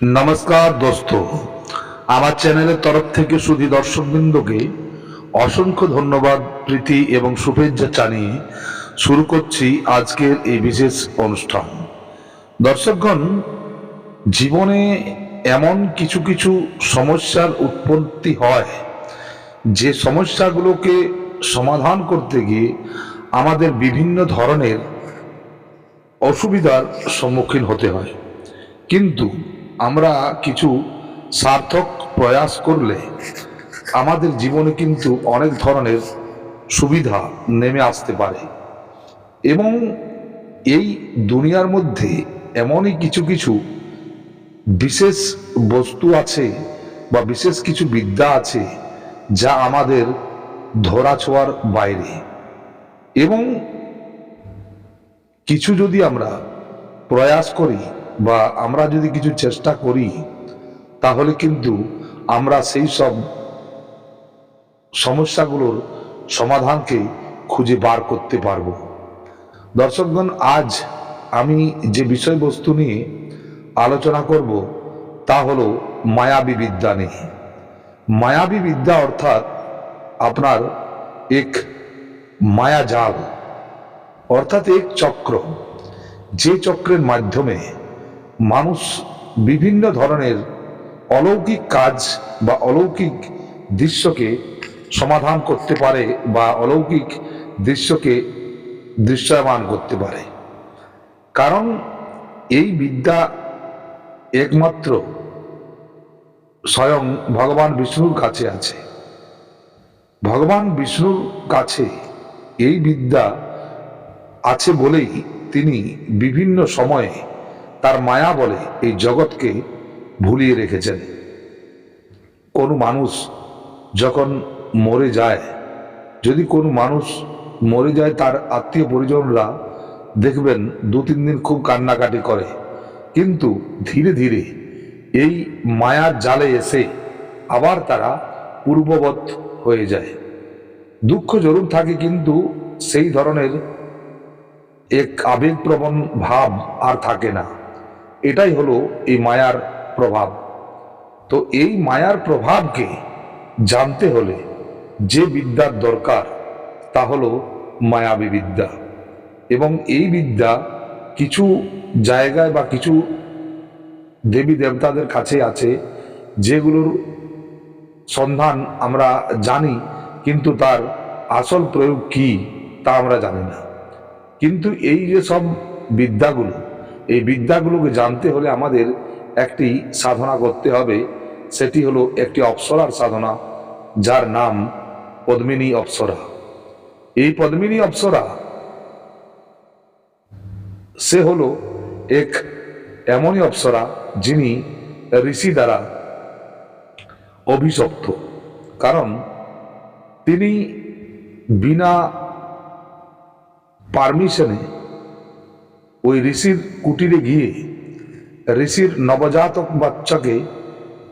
নমস্কার দোস্ত। আমার চ্যানেলের তরফ থেকে সুধী দর্শকবৃন্দকে অসংখ্য ধন্যবাদ, প্রীতি এবং শুভেচ্ছা জানিয়ে শুরু করছি আজকের এই বিশেষ অনুষ্ঠান। দর্শকগণ, জীবনে এমন কিছু কিছু সমস্যার উৎপত্তি হয়, যে সমস্যাগুলোকে সমাধান করতে গিয়ে আমাদের বিভিন্ন ধরনের অসুবিধার সম্মুখীন হতে হয়। কিন্তু আমরা কিছু সার্থক প্রয়াস করলে আমাদের জীবনে কিন্তু অনেক ধরনের সুবিধা নেমে আসতে পারে। এবং এই দুনিয়ার মধ্যে এমনই কিছু কিছু বিশেষ বস্তু আছে বা বিশেষ কিছু বিদ্যা আছে যা আমাদের ধরা ছোঁয়ার বাইরে। এবং কিছু যদি আমরা প্রয়াস করি বা আমরা যদি কিছু চেষ্টা করি, তাহলে কিন্তু আমরা সেই সব সমস্যাগুলোর সমাধানকে খুঁজে বার করতে পারব। দর্শকগণ, আজ আমি যে বিষয়বস্তু নিয়ে আলোচনা করব, তা হলো মায়াবী বিদ্যা নিয়ে। মায়াবী বিদ্যা অর্থাৎ আপনার এক মায়া মায়াজাল, অর্থাৎ এক চক্র। যে চক্রের মাধ্যমে মানুষ বিভিন্ন ধরনের অলৌকিক কাজ বা অলৌকিক দৃশ্যকে সমাধান করতে পারে বা অলৌকিক দৃশ্যকে দৃশ্যমান করতে পারে। কারণ এই বিদ্যা একমাত্র স্বয়ং ভগবান বিষ্ণুর কাছে আছে। ভগবান বিষ্ণুর কাছে এই বিদ্যা আছে বলেই তিনি বিভিন্ন সময়ে তার মায়া বলে এই জগৎকে ভুলিয়ে রেখেছেন। কোনো মানুষ যখন মরে যায়, যদি কোনো মানুষ মরে যায়, তার আত্মীয় পরিজনরা দেখবেন দু তিন দিন খুব কান্নাকাটি করে। কিন্তু ধীরে ধীরে এই মায়ার জালে এসে আবার তারা পূর্ববৎ হয়ে যায়। দুঃখ জরুর থাকে, কিন্তু সেই ধরনের এক আবেগপ্রবণ ভাব আর থাকে না। এটাই হলো এই মায়ার প্রভাব। তো এই মায়ার প্রভাবকে জানতে হলে যে বিদ্যার দরকার, তা হলো মায়াবী বিদ্যা। এবং এই বিদ্যা কিছু জায়গায় বা কিছু দেবী দেবতাদের কাছে আছে, যেগুলোর সন্ধান আমরা জানি, কিন্তু তার আসল প্রয়োগ কি তা আমরা জানি না। কিন্তু এই যে সব বিদ্যাগুলো এই বিদ্যাগুলোকে জানতে হলে আমাদের একটি সাধনা করতে হবে। সেটি হলো একটি অপ্সরার সাধনা, যার নাম পদ্মিনী অপ্সরা। এই পদ্মিনী অপ্সরা, সে হলো এক এমনই অপ্সরা যিনি ঋষি দ্বারা অভিশপ্ত। কারণ তিনি বিনা পারমিশনে ওই ঋষির কুটিরে গিয়ে ঋষির নবজাতক বাচ্চাকে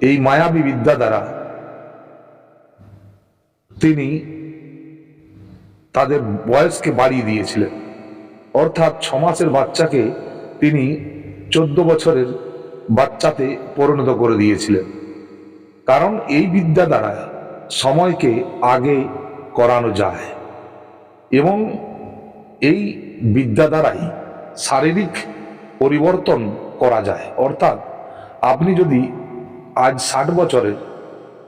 এই মায়াবী বিদ্যা দ্বারা তিনি তাদের বয়সকে বাড়িয়ে দিয়েছিলেন। অর্থাৎ ছ মাসের বাচ্চাকে তিনি চোদ্দ বছরের বাচ্চাতে পরিণত করে দিয়েছিলেন। কারণ এই বিদ্যা দ্বারা সময়কে আগে করানো যায়। এবং এই বিদ্যা দ্বারাই শারীরিক পরিবর্তন করা যায়। অর্থাৎ আপনি যদি আজ ষাট বছরের,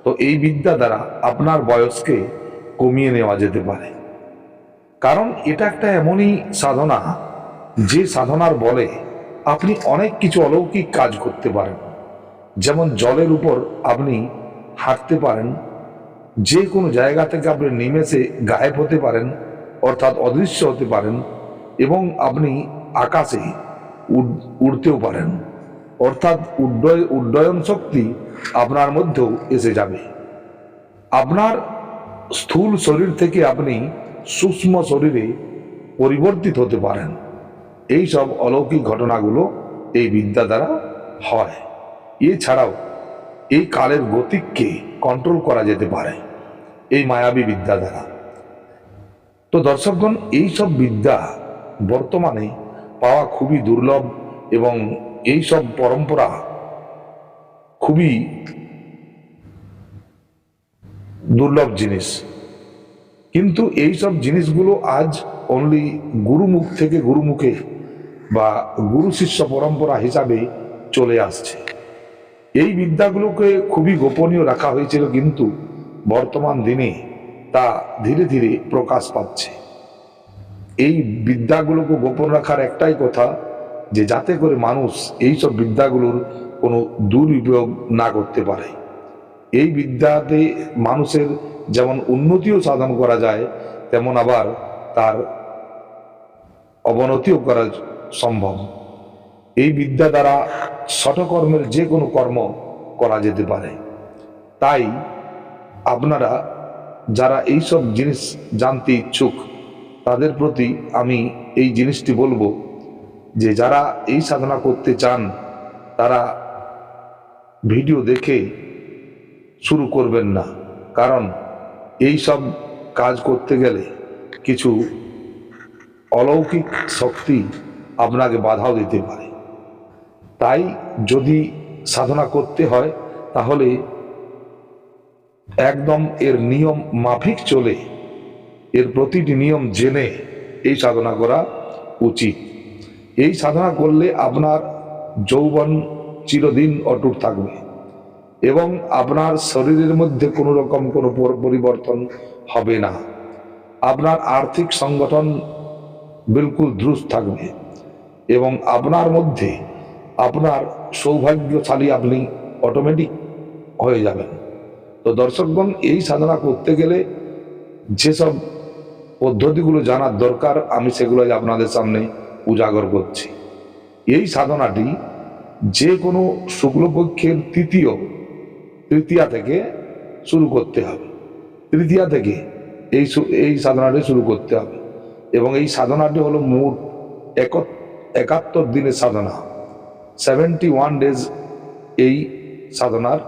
তো এই বিদ্যা দ্বারা আপনার বয়সকে কমিয়ে নেওয়া যেতে পারে। কারণ এটা একটা এমনই সাধনা, যে সাধনার বলে আপনি অনেক কিছু অলৌকিক কাজ করতে পারেন। যেমন জলের উপর আপনি হাঁটতে পারেন, যে কোনো জায়গা থেকে আপনি নিমেষে গায়েব হতে পারেন, অর্থাৎ অদৃশ্য হতে পারেন, এবং আপনি আকাশে উড- উড়তেও পারেন। অর্থাৎ উড্ডয়, উড্ডয়ন শক্তি আপনার মধ্যেও এসে যাবে। আপনার স্থূল শরীর থেকে আপনি সূক্ষ্ম শরীরে পরিবর্তিত হতে পারেন। এই সব অলৌকিক ঘটনাগুলো এই বিদ্যা দ্বারা হয়। এছাড়াও এই কালের গতিককে কন্ট্রোল করা যেতে পারে এই মায়াবী বিদ্যা দ্বারা। তো দর্শকগণ, এই সব বিদ্যা বর্তমানে পাওয়া খুবই দুর্লভ এবং এই সব পরম্পরা খুবই দুর্লভ জিনিস। কিন্তু এই সব জিনিসগুলো আজ অনলি গুরুমুখ থেকে গুরুমুখে বা গুরু শিষ্য পরম্পরা হিসাবে চলে আসছে। এই বিদ্যাগুলোকে খুবই গোপনীয় রাখা হয়েছিল কিন্তু বর্তমান দিনে তা ধীরে ধীরে প্রকাশ পাচ্ছে। এই বিদ্যাগুলোকে গোপন রাখার একটাই কথা যে যাতে করে মানুষ এই সব বিদ্যাগুলোর কোনো দুরুপয়োগ না করতে পারে। এই বিদ্যাতে মানুষের যেমন উন্নতিও সাধন করা যায়, তেমন আবার তার অবনতিও করা সম্ভব। এই বিদ্যা দ্বারা শটকর্মের যে কোনো কর্ম করা যেতে পারে। তাই আপনারা যারা এই সব জিনিস জানতে ইচ্ছুক তাদের প্রতি আমি এই জিনিসটি বলব যে যারা এই সাধনা করতে চান, তারা ভিডিও দেখে শুরু করবেন না। কারণ এই সব কাজ করতে গেলে কিছু অলৌকিক শক্তি আপনাকে বাধাও দিতে পারে। তাই যদি সাধনা করতে হয়, তাহলে একদম এর নিয়ম মাফিক চলে। এর প্রতিটি নিয়ম জেনে এই সাধনা করা উচিত। এই সাধনা করলে আপনার যৌবন চিরদিন অটুট থাকবে এবং আপনার শরীরের মধ্যে কোনো রকম কোনো পরিবর্তন হবে না। আপনার আর্থিক সংগঠন বিলকুল দ্রুত থাকবে এবং আপনার মধ্যে আপনার সৌভাগ্যশালী আপনি অটোমেটিক হয়ে যাবেন। তো দর্শকগণ, এই সাধনা করতে গেলে যেসব পদ্ধতিগুলো জানার দরকার, আমি সেগুলো আপনাদের সামনে উজাগর করছি। এই সাধনাটি যে কোনো শুক্লপক্ষের তৃতীয় তৃতীয়া থেকে শুরু করতে হবে। তৃতীয়া থেকে এই এই সাধনাটি শুরু করতে হবে। এবং এই সাধনাটি হলো মোট এক- একাত্তর দিনের সাধনা। সেভেন্টি ওয়ান ডেজ এই সাধনার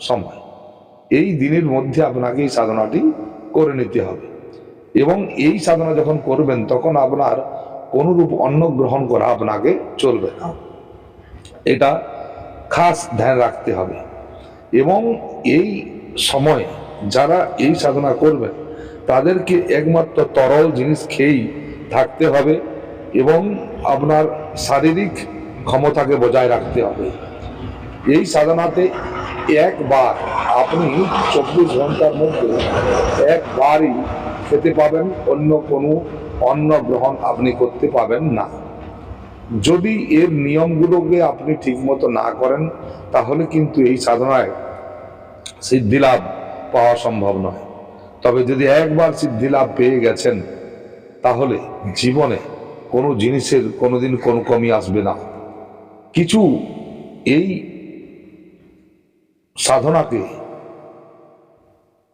সময়। এই দিনের মধ্যে আপনাকে এই সাধনাটি করে নিতে হবে। এবং এই সাধনা যখন করবেন, তখন আপনার কোনরূপ অন্ন গ্রহণ করা আপনাকে চলবে। না এটা খাস ধ্যান রাখতে হবে। এবং এই সময় যারা এই সাধনা করবেন, তাদেরকে একমাত্র তরল জিনিস খেয়েই থাকতে হবে এবং আপনার শারীরিক ক্ষমতাকে বজায় রাখতে হবে। এই সাধনাতে একবার আপনি চব্বিশ ঘণ্টার মধ্যে একবারই খেতে পাবেন, অন্য কোনো অন্ন গ্রহণ আপনি করতে পাবেন না। যদি এর নিয়মগুলোকে আপনি ঠিকমতো না করেন, তাহলে কিন্তু এই সাধনায় সিদ্ধিলাভ পাওয়া সম্ভব নয়। তবে যদি একবার সিদ্ধিলাভ পেয়ে গেছেন, তাহলে জীবনে কোনো জিনিসের কোনোদিন কোনো কমি আসবে না। কিছু এই সাধনাকে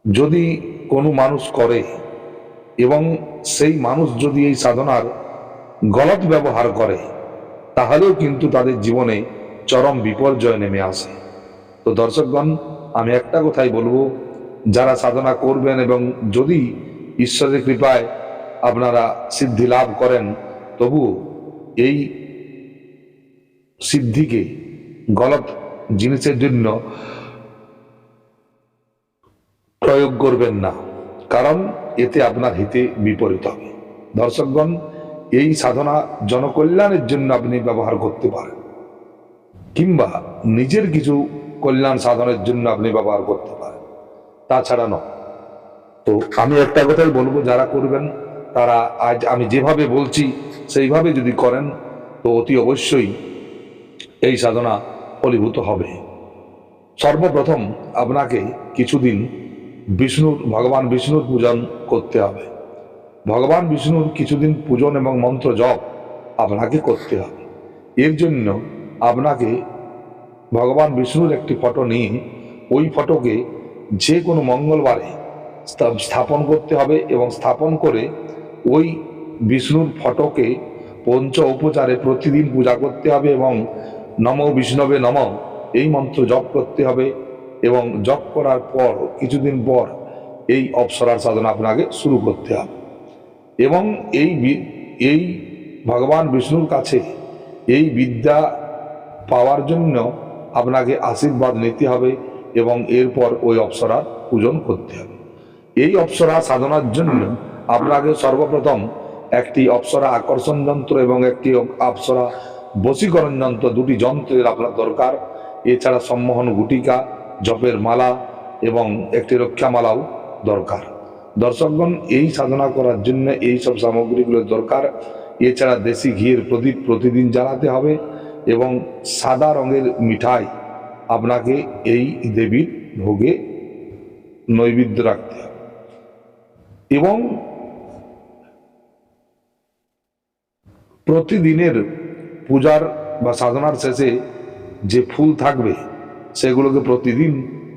যদি কোনো মানুষ করে এবং সেই মানুষ যদি এই সাধনার গলত ব্যবহার করে, তাহলেও কিন্তু তাদের জীবনে চরম বিপর্যয় নেমে আসে। তো দর্শকগণ, আমি একটা কথাই বলব, যারা সাধনা করবেন এবং যদি ঈশ্বরের কৃপায় আপনারা সিদ্ধি লাভ করেন, তবু এই সিদ্ধিকে, গলত জিনিসের জন্য প্রয়োগ করবেন না। কারণ এতে আপনার হিতে বিপরীত হবে। দর্শকগণ, এই সাধনা জনকল্যাণের জন্য আপনি ব্যবহার করতে পারেন। কিংবা নিজের কিছু কল্যাণ সাধনের জন্য আপনি ব্যবহার করতে পারেন। তাছাড়া নয়। তো আমি একটা কথাই বলব, যারা করবেন, তারা আজ আমি যেভাবে বলছি, সেইভাবে যদি করেন, তো অতি অবশ্যই এই সাধনা ফলীভূত হবে। সর্বপ্রথম আপনাকে কিছুদিন বিষ্ণুর, ভগবান বিষ্ণুর পূজন করতে হবে। ভগবান বিষ্ণুর কিছুদিন পূজন এবং মন্ত্র জপ আপনাকে করতে হবে। এর জন্য আপনাকে ভগবান বিষ্ণুর একটি ফটো নিয়ে ওই ফটোকে যে কোনো মঙ্গলবারে স্থাপন করতে হবে এবং স্থাপন করে ওই বিষ্ণুর ফটোকে পঞ্চ উপচারে প্রতিদিন পূজা করতে হবে এবং নম বিষ্ণবে নম এই মন্ত্র জপ করতে হবে। এবং জপ করার পর, কিছুদিন পর এই অপসরার সাধনা আপনাকে শুরু করতে হবে। এবং এই এই ভগবান বিষ্ণুর কাছে এই বিদ্যা পাওয়ার জন্য আপনাকে আশীর্বাদ নিতে হবে এবং এরপর ওই অপ্সরার পূজন করতে হবে। এই অপ্সরা সাধনার জন্য আপনাকে সর্বপ্রথম একটি অপ্সরা আকর্ষণ যন্ত্র এবং একটি অপ্সরা বশীকরণ যন্ত্র, দুটি যন্ত্রের আপনার দরকার। এছাড়া সম্মোহন গুটিকা জপের মালা এবং একটি রক্ষামালাও দরকার। দর্শকগণ, এই সাধনা করার জন্য এই সব সামগ্রীগুলোর দরকার। এছাড়া দেশি ঘিয়ের প্রদীপ প্রতিদিন জ্বালাতে হবে এবং সাদা রঙের মিঠাই আপনাকে এই দেবীর ভোগে নৈবেদ্য রাখতে হবে। এবং প্রতিদিনের পূজার বা সাধনার শেষে যে ফুল থাকবে সেগুলোকে প্রতিদিন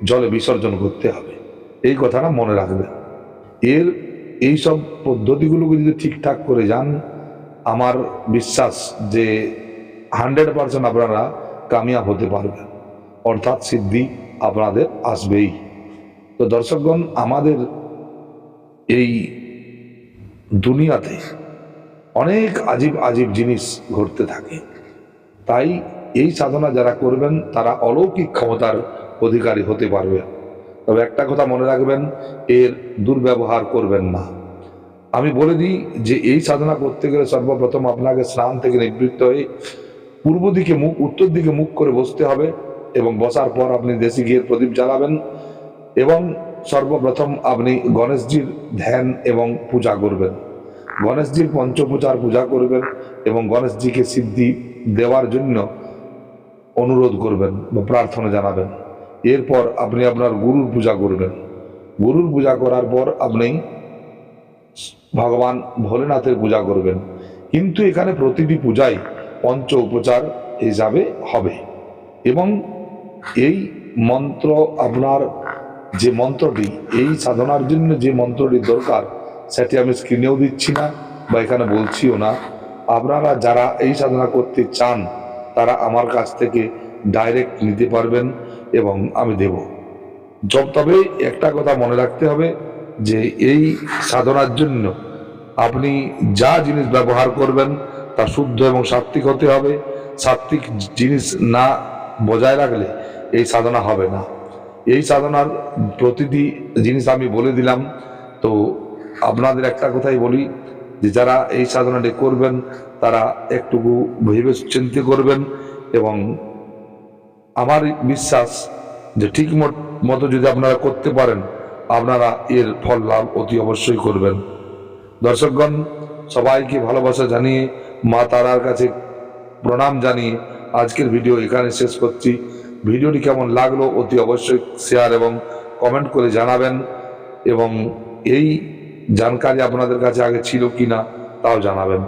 জলে বিসর্জন করতে হবে। এই কথাটা মনে রাখবেন এর এই সব পদ্ধতিগুলোকে যদি ঠিকঠাক করে যান, আমার বিশ্বাস যে হান্ড্রেড পার্সেন্ট আপনারা কামিয়াব হতে পারবেন। অর্থাৎ সিদ্ধি আপনাদের আসবেই। তো দর্শকগণ, আমাদের এই দুনিয়াতে অনেক আজীব আজীব জিনিস ঘটতে থাকে। তাই এই সাধনা যারা করবেন, তারা অলৌকিক ক্ষমতার অধিকারী হতে পারবেন তবে একটা কথা মনে রাখবেন, এর দুর্ব্যবহার করবেন না। আমি বলে দিই যে, এই সাধনা করতে গেলে সর্বপ্রথম আপনাকে স্নান থেকে নিবৃত্ত হয়ে পূর্ব দিকে মুখ, উত্তর দিকে মুখ করে বসতে হবে এবং বসার পর আপনি দেশি ঘিয়ের প্রদীপ জ্বালাবেন এবং সর্বপ্রথম আপনি গণেশজির ধ্যান এবং পূজা করবেন। গণেশজির পঞ্চপূজার পূজা করবেন এবং গণেশজিকে সিদ্ধি দেওয়ার জন্য অনুরোধ করবেন বা প্রার্থনা জানাবেন। এরপর আপনি আপনার গুরুর পূজা করবেন। গুরুর পূজা করার পর আপনি ভগবান ভোলেনাথের পূজা করবেন। কিন্তু এখানে প্রতিটি পূজাই পঞ্চ উপচার হিসাবে হবে। এবং এই মন্ত্র আপনার যে মন্ত্রটি, এই সাধনার জন্য যে মন্ত্রটি দরকার, সেটি আমি স্ক্রিনেও দিচ্ছি না বা এখানে বলছিও না। আপনারা যারা এই সাধনা করতে চান তারা আমার কাছ থেকে ডাইরেক্ট নিতে পারবেন এবং আমি দেব। তবে একটা কথা মনে রাখতে হবে যে এই সাধনার জন্য আপনি যা জিনিস ব্যবহার করবেন তা শুদ্ধ এবং সাত্বিক হতে হবে। সাত্বিক জিনিস না বজায় রাখলে এই সাধনা হবে না। এই সাধনার প্রতিটি জিনিস আমি বলে দিলাম। তো আপনাদের একটা কথাই বলি যে যারা এই সাধনাটি করবেন তারা একটুকু ভেবে চিন্তে করবেন এবং আমার বিশ্বাস যে ঠিক মত- যদি আপনারা করতে পারেন, আপনারা এর ফল লাভ অতি অবশ্যই করবেন। দর্শকগণ, সবাইকে ভালোবাসা জানিয়ে, মা তারার কাছে প্রণাম জানিয়ে আজকের ভিডিও এখানে শেষ করছি। ভিডিওটি কেমন লাগল অতি অবশ্যই শেয়ার এবং কমেন্ট করে জানাবেন এবং এই জানকারি আপনাদের কাছে আগে ছিল কি না তাও জানাবেন।